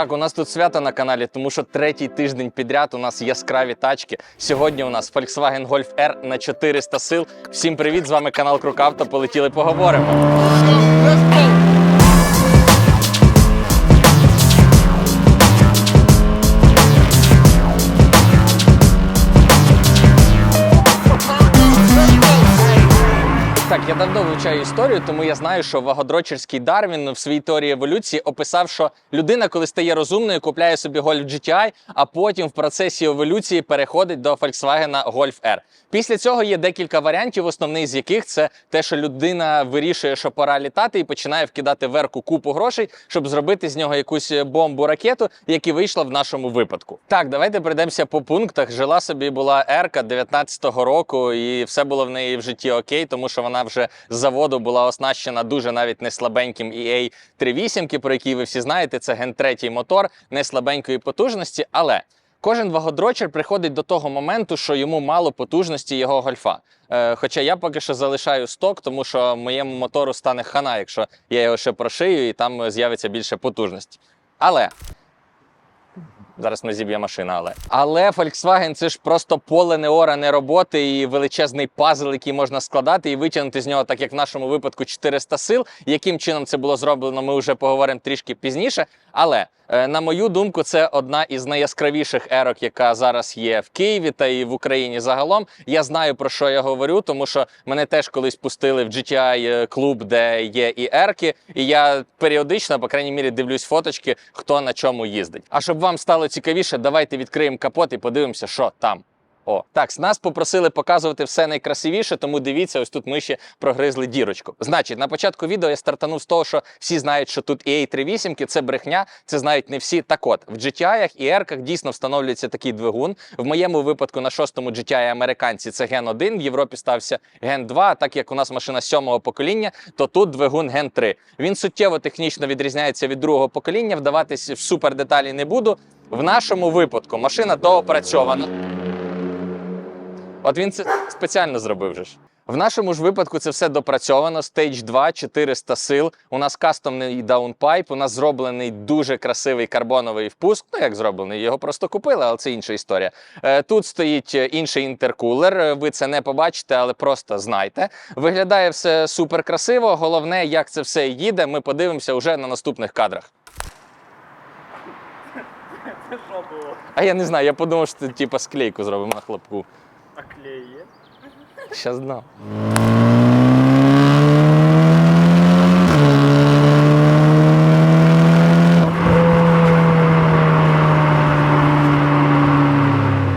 Так, у нас тут свято на каналі, тому що третій тиждень підряд у нас яскраві тачки. Сьогодні у нас Volkswagen Golf R на 400 сил. Всім привіт! З вами канал Крукавто. Полетіли поговоримо. Я давно вивчаю історію, тому я знаю, що вагодрочерський Дарвін в своїй теорії еволюції описав, що людина, коли стає розумною, купляє собі Golf GTI, а потім в процесі еволюції переходить до Volkswagen Golf R. Після цього є декілька варіантів, основний з яких це те, що людина вирішує, що пора літати, і починає вкидати верку купу грошей, щоб зробити з нього якусь бомбу ракету, як і вийшла в нашому випадку. Так, давайте пройдемося по пунктах. Жила собі була Ерка 19-го року, і все було в неї в житті окей, тому що вона вже з заводу була оснащена дуже навіть не слабеньким EA 3.8, про який ви всі знаєте. Це ген третій мотор, не слабенької потужності, але. Кожен вагодрочер приходить до того моменту, що йому мало потужності його гольфа. Е, хоча я поки що залишаю сток, тому що моєму мотору стане хана, якщо я його ще прошию, і там з'явиться більше потужності. Але Зараз не зіб'є машина, але. Але Volkswagen це ж просто поле неоране роботи і величезний пазл, який можна складати і витягнути з нього, так як в нашому випадку 400 сил. Яким чином це було зроблено, ми вже поговоримо трішки пізніше. Але на мою думку, це одна із найяскравіших ерок, яка зараз є в Києві та і в Україні загалом. Я знаю про що я говорю, тому що мене теж колись пустили в GTI клуб, де є і ерки, і я періодично, по крайній мірі, дивлюсь фоточки, хто на чому їздить. А щоб вам стало цікавіше, давайте відкриємо капот і подивимося, що там. О, так, нас попросили показувати все найкрасивіше, тому дивіться, ось тут ми ще прогризли дірочку. Значить, на початку відео я стартанув з того, що всі знають, що тут EA 3.8 це брехня, це знають не всі. Так от, в GTI і R дійсно встановлюється такий двигун. В моєму випадку на шостому GTI американці це Ген 1, в Європі стався Ген 2. А так як у нас машина сьомого покоління, то тут двигун Ген 3. Він суттєво технічно відрізняється від другого покоління. Вдаватись в супер деталі не буду. В нашому випадку машина доопрацьована. От він це спеціально зробив же ж. В нашому ж випадку це все допрацьовано. Stage 2, 400 сил. У нас кастомний даунпайп, у нас зроблений дуже красивий карбоновий впуск. Ну як зроблений, його просто купили, але це інша історія. Е, Тут стоїть е, інший інтеркулер. Е, Ви це не побачите, але просто знайте. Виглядає все супер красиво. Головне, як це все їде, ми подивимося вже на наступних кадрах. Це що було? А я не знаю, я подумав, що типу склейку зробимо на хлопку. А клей є? Щас.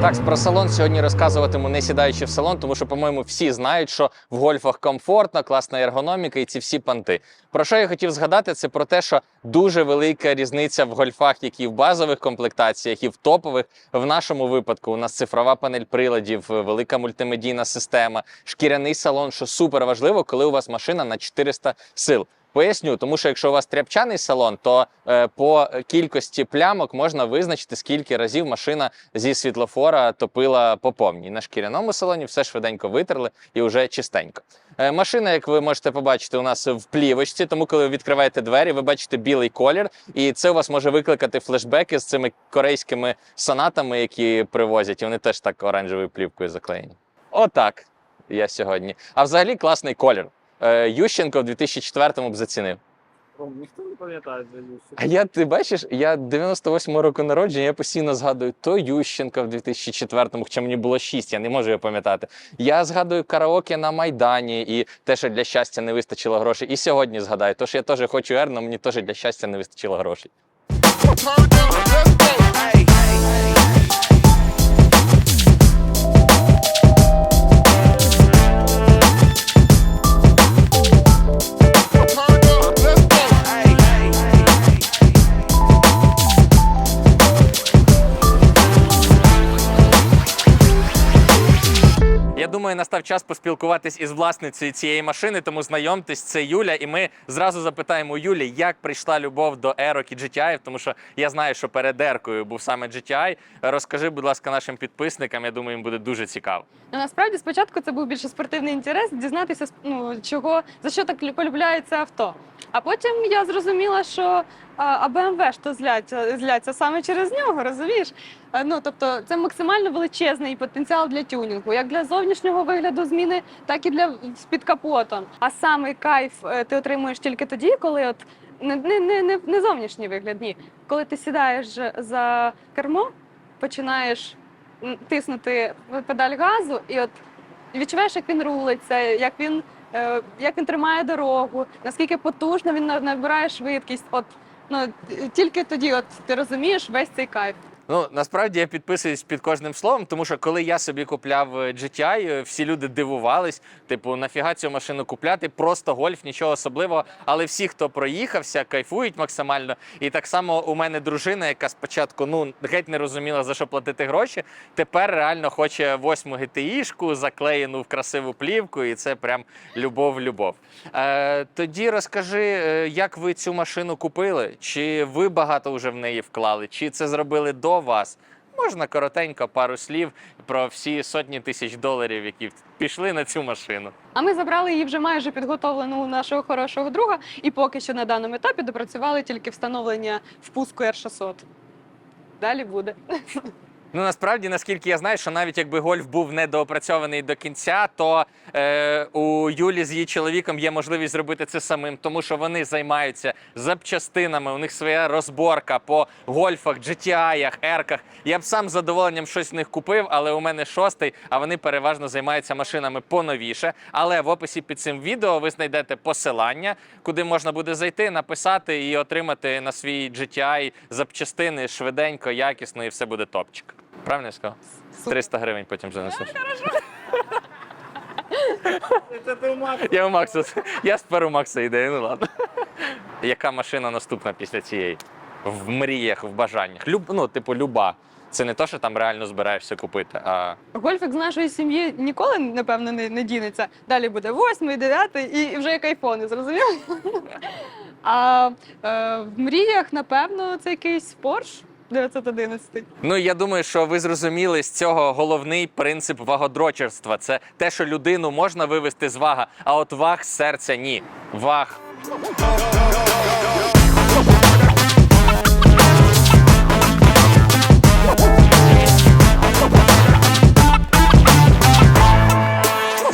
Так, про салон сьогодні розказуватиму не сідаючи в салон, тому що, по-моєму, всі знають, що в гольфах комфортно, класна ергономіка і ці всі панти. Про що я хотів згадати, це про те, що дуже велика різниця в гольфах, як в базових комплектаціях, і в топових. В нашому випадку у нас цифрова панель приладів, велика мультимедійна система, шкіряний салон, що супер важливо, коли у вас машина на 400 сил. Поясню, тому що якщо у вас тряпчаний салон, то е, по кількості плямок можна визначити, скільки разів машина зі світлофора топила по повній. На шкіряному салоні все швиденько витерли і вже чистенько. Е, машина, як ви можете побачити, у нас в плівочці, тому коли ви відкриваєте двері, ви бачите білий колір, і це у вас може викликати флешбеки з цими корейськими сонатами, які привозять. І вони теж так оранжевою плівкою заклеєні. Отак я сьогодні. А взагалі класний колір. Е, Ющенко в 2004-му б зацінив. Ніхто не пам'ятає за Юсю. А я, ти бачиш, я 98-го року народження, я постійно згадую то Ющенка в 2004-му, хоча мені було 6, я не можу його пам'ятати. Я згадую караоке на Майдані і те, що для щастя не вистачило грошей. І сьогодні згадаю, то що я теж хочу але мені теж для щастя не вистачило грошей. Думаю, настав час поспілкуватись із власницею цієї машини, тому знайомтесь, це Юля, і ми зразу запитаємо Юлі, як прийшла любов до Ерок і GTI, тому що я знаю, що перед Еркою був саме GTI. Розкажи, будь ласка, нашим підписникам. Я думаю, їм буде дуже цікаво. Ну, насправді спочатку це був більше спортивний інтерес, дізнатися, ну, чого, за що так полюбляється авто. А потім я зрозуміла, що а, BMW ж то зляться, зляться саме через нього, розумієш? Е, Ну, тобто, це максимально величезний потенціал для тюнінгу, як для зовнішнього вигляду зміни, так і для з під капотом. А саме кайф е, ти отримуєш тільки тоді, коли от не, не, не, не, не зовнішній вигляд, ні. Коли ти сідаєш за кермо, починаєш тиснути педаль газу, і от відчуваєш, як він рулиться, як він, е, як він тримає дорогу, наскільки потужно він набирає швидкість. От ну тільки тоді, от ти розумієш весь цей кайф. Ну насправді я підписуюсь під кожним словом, тому що коли я собі купляв е, GTI, е, всі люди дивувались. Типу, нафіга цю машину купляти? Просто гольф, нічого особливого. Але всі, хто проїхався, кайфують максимально. І так само у мене дружина, яка спочатку ну геть не розуміла за що платити гроші. Тепер реально хоче восьму GTI-шку, заклеєну в красиву плівку, і це прям любов-любов. Е, тоді розкажи, е, як ви цю машину купили? Чи ви багато вже в неї вклали? Чи це зробили до вас? Можна коротенько пару слів про всі сотні тисяч доларів, які пішли на цю машину. А ми забрали її вже майже підготовлену у нашого хорошого друга, і поки що на даному етапі допрацювали тільки встановлення впуску R600. Далі буде. Ну насправді, наскільки я знаю, що навіть якби гольф був недоопрацьований до кінця, то е, у Юлі з її чоловіком є можливість зробити це самим, тому що вони займаються запчастинами. У них своя розборка по гольфах, GTI, ерках. Я б сам з задоволенням щось в них купив, але у мене шостий, а вони переважно займаються машинами поновіше. Але в описі під цим відео ви знайдете посилання, куди можна буде зайти, написати і отримати на свій GTI запчастини швиденько, якісно, і все буде топчик. Правильно я сказав? 300 гривень потім занесеш. Це ти у Макса. Я у Макса. Я спер у Макса ідею, ну ладно. Яка машина наступна після цієї? В мріях, в бажаннях. Люб, ну, типу, люба. Це не то, що там реально збираєшся купити, а Гольфик з нашої сім'ї ніколи, напевно, не, не дінеться. Далі буде восьмий, дев'ятий і вже як айфони, зрозуміло? А е, в мріях, напевно, це якийсь Porsche 911. Ну я думаю, що ви зрозуміли з цього головний принцип вагодрочерства. Це те, що людину можна вивести з вага, а от ваг серця ні. Ваг.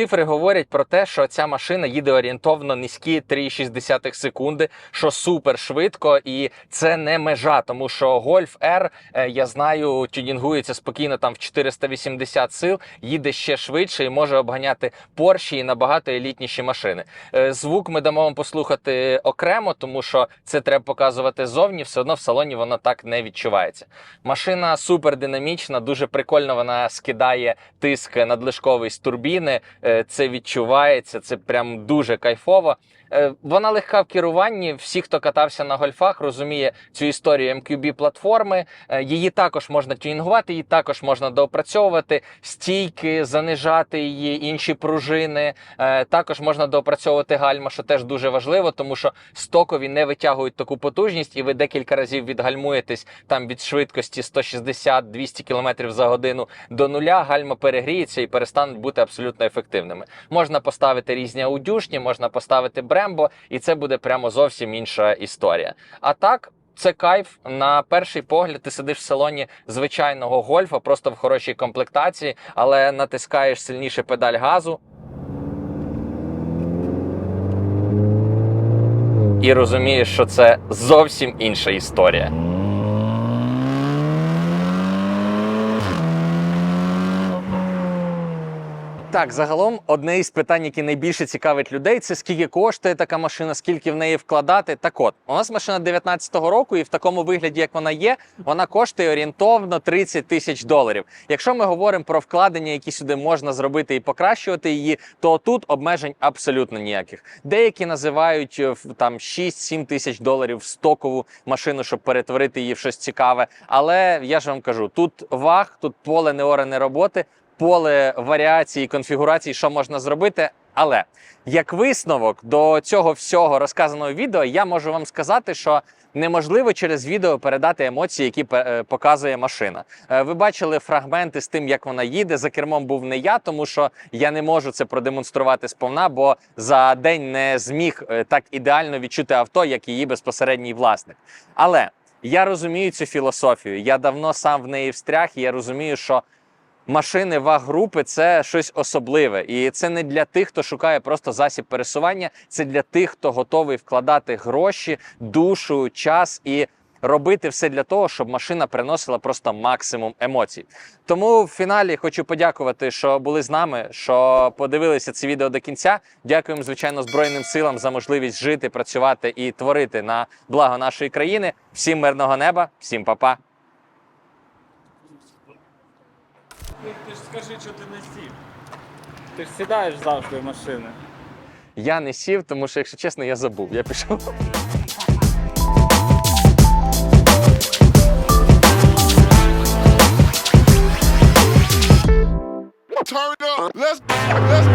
Цифри говорять про те, що ця машина їде орієнтовно низькі 3,6 секунди, що супер швидко, і це не межа, тому що Golf R, е, я знаю, тюнінгується спокійно там в 480 сил, їде ще швидше і може обганяти Porsche і набагато елітніші машини. Е, Звук ми дамо вам послухати окремо, тому що це треба показувати ззовні. Все одно в салоні воно так не відчувається. Машина супер динамічна, дуже прикольно. Вона скидає тиск надлишковий з турбіни. Це відчувається, це прям дуже кайфово. Е, Вона легка в керуванні. Всі, хто катався на гольфах, розуміє цю історію MQB платформи. Е, Її також можна тюнінгувати, її також можна доопрацьовувати стійки, занижати її, інші пружини. Е, Також можна доопрацьовувати гальма, що теж дуже важливо, тому що стокові не витягують таку потужність, і ви декілька разів відгальмуєтесь там від швидкості 160-200 км за годину до нуля. Гальма перегріється і перестануть бути абсолютно ефективними. Можна поставити різні аудюшні, можна поставити Брембо, і це буде прямо зовсім інша історія. А так. Це кайф на перший погляд. Ти сидиш в салоні звичайного гольфа, просто в хорошій комплектації, але натискаєш сильніше педаль газу. І розумієш, що це зовсім інша історія. Так, загалом одне із питань, які найбільше цікавить людей, це скільки коштує така машина, скільки в неї вкладати. Так от, у нас машина 19-го року, і в такому вигляді, як вона є, вона коштує орієнтовно 30 тисяч доларів. Якщо ми говоримо про вкладення, які сюди можна зробити і покращувати її, то тут обмежень абсолютно ніяких. Деякі називають е, там 6-7 тисяч доларів в стокову машину, щоб перетворити її в щось цікаве. Але я ж вам кажу, тут ваг, тут поле неорене роботи. Поле варіацій конфігурацій, що можна зробити. Але як висновок до цього всього розказаного відео, я можу вам сказати, що неможливо через відео передати емоції, які е, показує машина. Е, Ви бачили фрагменти з тим, як вона їде. За кермом був не я, тому що я не можу це продемонструвати сповна, бо за день не зміг е, так ідеально відчути авто, як її безпосередній власник. Але я розумію цю філософію. Я давно сам в неї встряг, і я розумію, що машини ваг-групи це щось особливе. І це не для тих, хто шукає просто засіб пересування, це для тих, хто готовий вкладати гроші, душу, час і робити все для того, щоб машина приносила просто максимум емоцій. Тому в фіналі хочу подякувати, що були з нами, що подивилися це відео до кінця. Дякуємо, звичайно, Збройним силам за можливість жити, працювати і творити на благо нашої країни. Всім мирного неба, всім па-па. Ти ж скажи, що ти не сів. Ти ж сідаєш завжди в машини. Я не сів, тому що, якщо чесно, я забув. Я пішов. Turn up. Let's, let's